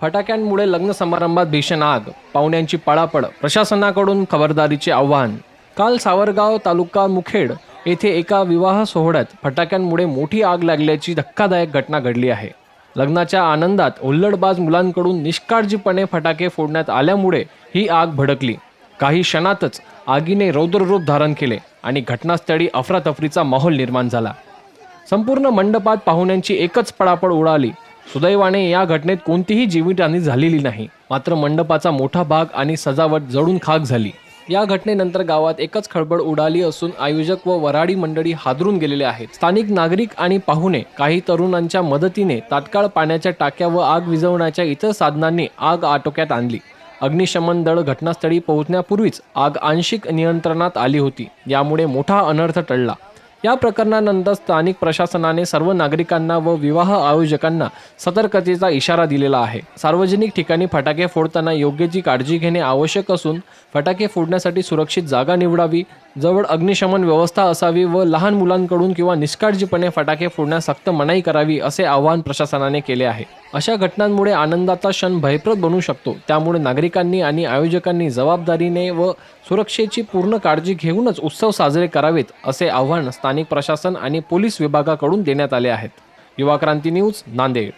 फटाक्यांमुळे लग्न समारंभात भीषण आग पाहुण्यांची पळापळ प्रशासनाकडून खबरदारीचे आव्हान. काल सावरगाव तालुका मुखेड येथे एका विवाह सोहळ्यात फटाक्यांमुळे मोठी आग लागल्याची धक्कादायक घटना घडली आहे. लग्नाच्या आनंदात हुल्लडबाज मुलांकडून निष्काळजीपणे फटाके फोडण्यात आल्यामुळे ही आग भडकली. काही क्षणातच आगीने रौद्ररूप धारण केले आणि घटनास्थळी अफरातफरीचा माहोल निर्माण झाला. संपूर्ण मंडपात पाहुण्यांची एकच पळापळ उडाली. सुदैवाने या घटनेत कोणतीही जीवितहानी झालेली नाही. मात्र मंडपाचा मोठा भाग आणि सजावट जळून खाक झाली. या घटनेनंतर गावात एकच खळबळ उडाली असून आयोजक व वराडी मंडळी हादरून गेलेले आहेत. स्थानिक नागरिक आणि पाहुणे काही तरुणांच्या मदतीने तात्काळ पाण्याच्या टाक्या व आग विझवण्याच्या इतर साधनांनी आग आटोक्यात आणली. अग्निशमन दळ घटनास्थळी पोहोचण्यापूर्वीच आग आंशिक नियंत्रणात आली होती. यामुळे मोठा अनर्थ टळला. या प्रकरणानंतर स्थानिक प्रशासनाने सर्व नागरिकांना व विवाह आयोजकांना सतर्कतेचा इशारा दिलेला आहे. सार्वजनिक ठिकाणी फटाके फोडताना योग्य ती काळजी घेणे आवश्यक असून फटाके फोडण्यासाठी सुरक्षित जागा निवडावी जवळ अग्निशमन व्यवस्था असावी व लहान मुलांकडून किंवा निष्काळजीपणे फटाके फोडण्यास सक्त मनाई करावी असे आवाहन प्रशासनाने केले आहे. अशा घटनांमुळे आनंदाचा क्षण भयप्रद बनू शकतो. त्यामुळे नागरिकांनी आणि आयोजकांनी जबाबदारीने व सुरक्षेची पूर्ण काळजी घेऊनच उत्सव साजरे करावेत असे आव्हान स्थानिक प्रशासन आणि पोलीस विभागाकडून देण्यात आले आहेत. युवा क्रांती न्यूज नांदेड.